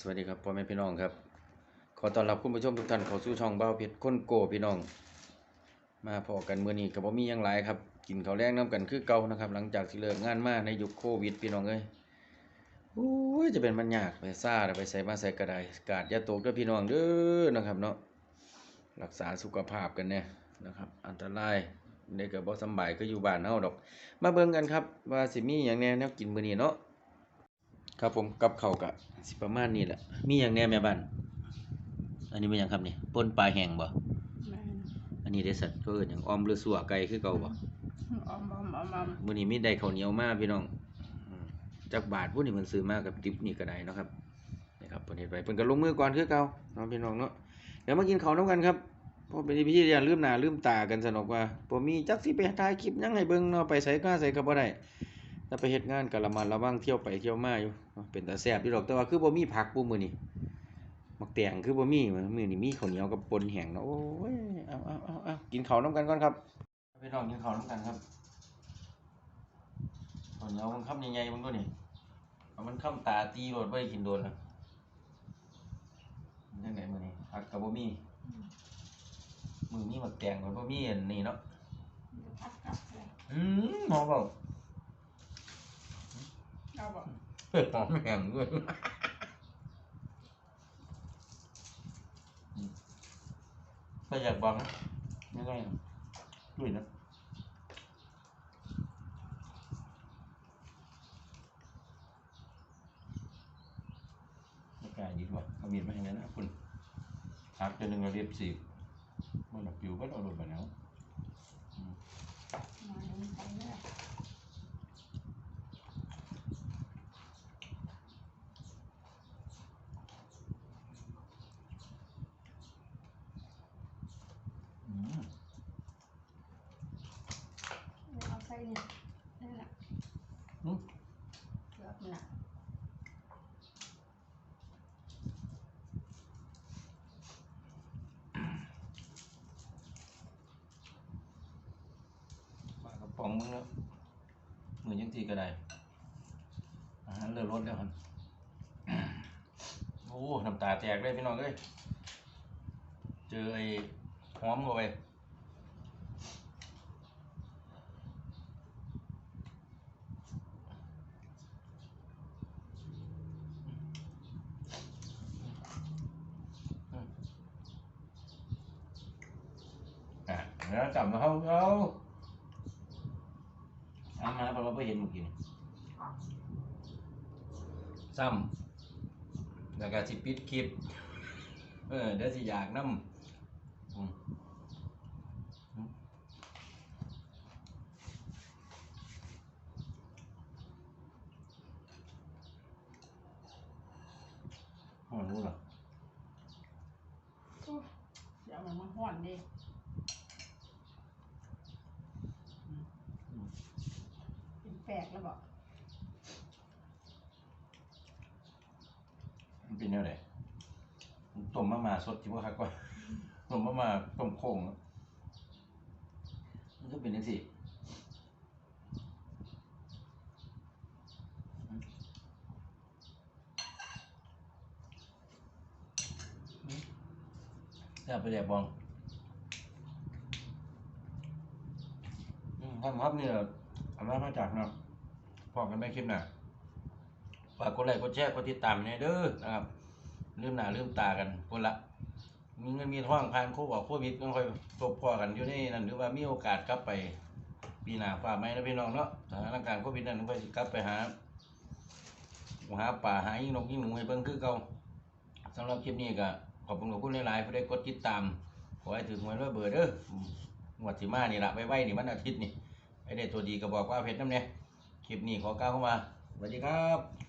สวัสดีครับพ่อแม่พี่น้องครับ ขอต้อนรับคุณผู้ชมทุกท่านเข้าสู่ช่องเบ้าเพชรคนโกพี่น้อง มาพอกันเมื้อนี้ก็บ่มียังหลายครับ กินข้าวแรงน้ำกันคือเก่านะครับ หลังจากที่เลิกงานมาในยุคโควิดพี่น้องเอ้ยโอ้ยจะเป็นมันยากไปซ่าไปใส่มาใส่กระไดกาดยาตกด้อพี่น้องเด้อนะครับเนาะรักษาสุขภาพกันแน่นะครับ อันตรายได้ก็บ่สำบายก็อยู่บ้านเฮาดอก มาเบิ่งกันครับว่าสิมีหยังแน่แนวกินมื้อนี้เนาะ ครับผมกับเขาวกะสิประมาณนี้แหละมีอย่างแหน่แม่บ้านอันนี้เป็นหยังครับนี่ป่นปลาแห้งบ่แม่นอันนี้ได้สัตว์ก็เอิ้นหยังออมหรือสัวไก่คือเก่าบ่ออมออมออมออมมื้อนี้มีได้ข้าวเหนียวมาพี่น้องอืมจักบาทผู้นี่มันซื้อมากับติปนี่ก็ได้เนาะครับนี่ครับเพิ่นเฮ็ดไว้เพิ่นก็ลงมือก่อนคือเก่าเนาะพี่น้องเนาะเดี๋ยวมากินข้าวนํกันครับเพราะเป็นพิธีอย่าลืมหน้าลืมตากันสนุกว่าบ่มีจักสิไปถ่ายคลิปหยังให้เบิ่งเนาะไปไสก็ไสก็บ่ได้ ถ้าไปเฮ็ดงานก็ระมัดระวังเที่ยวไปเที่ยวมาอยู่เนาะเป็นตาแซ่บอยู่ดอกแต่ว่าคือบ่มีผักปูมื้อนี้มักแตงคือบ่มีมื้อนี้มีข้าวเหนียวกับปนแห้งเนาะโอ้ยเอาเอาเอาเอากินข้าวนํกันก่อนครับพี่น้องกินข้าวนํกันครับข้าวเหนียวมันคำใหญ่ๆมันก็นี่เอามันคำตาตีโลดบ่ได้กินโดนนะมันจังไดมื้อนี้ผักก็บ่มีมื้อนี้มักแตงก็บ่มีอันนี้เนาะพักกลับเลยอืมหอมเปล่า เอาบอกเปิดหอมแห้งด้วยไม่อยากบังนะไม่ได้นะด้วยนะไม่กล้ายิดว่ะเอามีดมาให้งั้นนะคุณหักจนหนึ่งเราเรียบสีมันแบบปิวก็เอาโดนไปแล้ว มาเดินไปเลย อืม เอาใส่เนี่ยนี่แหละ อืม เกือบหนัก ปลากระป๋องมึงแล้วมือยังทีก็ได้อาหารเลือรสแล้วมันโอ้น้ำตาแตกเลยพี่น้องเอ้ยเจอไอ้หอมเข้าไปอะจับมาเขาเขา เอามาเพราะเราไม่เห็นเมื่อกี้นี่ซ้ำแล้วก็สิปิดคลิป เออเดี๋ยวสิอยากน้ำอืมอืมอ๋อรู้เหรอ เดี๋ยวมันมาห่อนดิเป็น แปลกแล้วบอกมันเป็นแนวไหนต้มมะมาสดจิบ่คักว่าต้มมะมาต้มโค้งอะมันก็เป็นจังซี่ถ้าไปแดกบองอืมครับครับนี่แหละ อำนาจมาจากเนาะพอกันไม่คลิปหน่ะฝากกดไลค์กดแชร์กดติดตามให้เด้อนะครับลืมหน้าลืมตากันคนละ มีเงินมีทองผ่านโควิดโควิดก็ค่อยพบพอกันอยู่ในนั้นหรือว่ามีโอกาสกลับไปปีหน้าฟ้าไหมนะพี่น้องเนาะสถานการณ์โควิดนั้นค่อยกลับไปหาหาป่าหายิงนกยิงหนูให้เบิ่งคือเก่าสำหรับคลิปนี้ก็ขอบคุณขอบคุณหลายๆผู้ได้กดติดตามขอให้ถึงวันว่าเบอร์เด้ออืมวดสิมานี่ละไว้ๆนี่วันอาทิตย์นี่ ไอ้ได้ตัวดีก็บอกว่าเพชรน้ำเนี่ยคลิปนี้ขอกล่าวเข้ามาสวัสดีครับ